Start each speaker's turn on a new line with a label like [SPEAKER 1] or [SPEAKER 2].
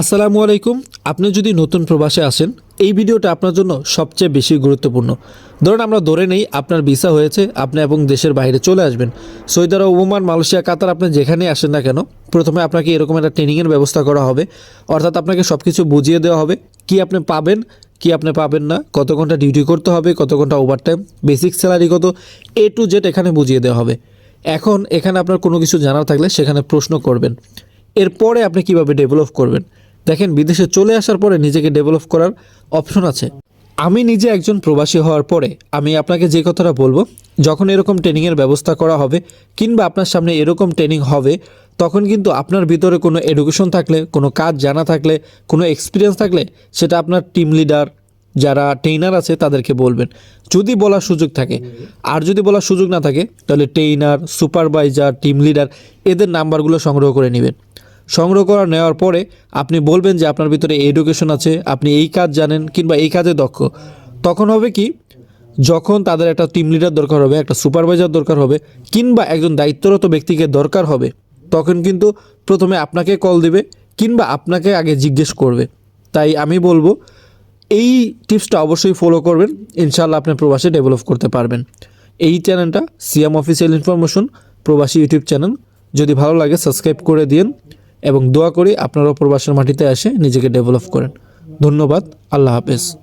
[SPEAKER 1] আসসালামু আলাইকুম। আপনি যদি নতুন প্রবাসে আসেন, এই ভিডিওটা আপনার জন্য সবচেয়ে বেশি গুরুত্বপূর্ণ। ধরুন আমরা ধরে নেই আপনার ভিসা হয়েছে, আপনি এবং দেশের বাইরে চলে আসবেন। Saudi Arab, Oman, Malaysia, Qatar আপনি যেখানে আসেন না কেন, প্রথমে আপনাকে এরকম একটা ট্রেনিংয়ের ব্যবস্থা করা হবে। অর্থাৎ আপনাকে সব কিছু বুঝিয়ে দেওয়া হবে, কি আপনি পাবেন, কি আপনি পাবেন না, কত ঘণ্টা ডিউটি করতে হবে, কত ঘণ্টা ওভারটাইম বেসিক স্যালারি কত এ টু জেড এখানে বুঝিয়ে দেওয়া হবে। এখন এখানে আপনার কোনো কিছু জানার থাকলে সেখানে প্রশ্ন করবেন। এরপরে আপনি কীভাবে ডেভেলপ করবেন? দেখেন, বিদেশে চলে আসার পরে নিজেকে ডেভেলপ করার অপশন আছে। আমি নিজে একজন প্রবাসী হওয়ার পরে আমি আপনাকে যে কথাটা বলব, যখন এরকম ট্রেনিংয়ের ব্যবস্থা করা হবে কিংবা আপনার সামনে এরকম ট্রেনিং হবে, তখন কিন্তু আপনার ভিতরে কোনো এডুকেশন থাকলে, কোনো কাজ জানা থাকলে, কোনো এক্সপিরিয়েন্স থাকলে, সেটা আপনার টিম লিডার যারা ট্রেনার আছে তাদেরকে বলবেন। যদি বলার সুযোগ থাকে। আর যদি বলার সুযোগ না থাকে, তাহলে ট্রেনার সুপারভাইজার টিম লিডার এদের নাম্বারগুলো সংগ্রহ করে নেবেন। সংগ্রহ করা নেওয়ার পরে আপনি বলবেন যে আপনার ভিতরে এডুকেশন আছে, আপনি এই কাজ জানেন কিংবা এই কাজে দক্ষ। তখন হবে কি, যখন তাদের একটা টিম লিডার দরকার হবে, একটা সুপারভাইজার দরকার হবে, কিংবা একজন দায়িত্বরত ব্যক্তিকে দরকার হবে, তখন কিন্তু প্রথমে আপনাকে কল দিবে কিংবা আপনাকে আগে জিজ্ঞেস করবে। তাই আমি বলব, এই টিপসটা অবশ্যই ফলো করবেন ইনশাল্লাহ আপনি প্রবাসে ডেভেলপ করতে পারবেন। এই চ্যানেলটা সিএম অফিসিয়াল ইনফরমেশন প্রবাসী ইউটিউব চ্যানেল যদি ভালো লাগে সাবস্ক্রাইব করে দিন এবং দোয়া করি আপনার প্রবাসের মাটিতে এসে নিজেকে ডেভেলপ করেন। ধন্যবাদ। আল্লাহ হাফেজ।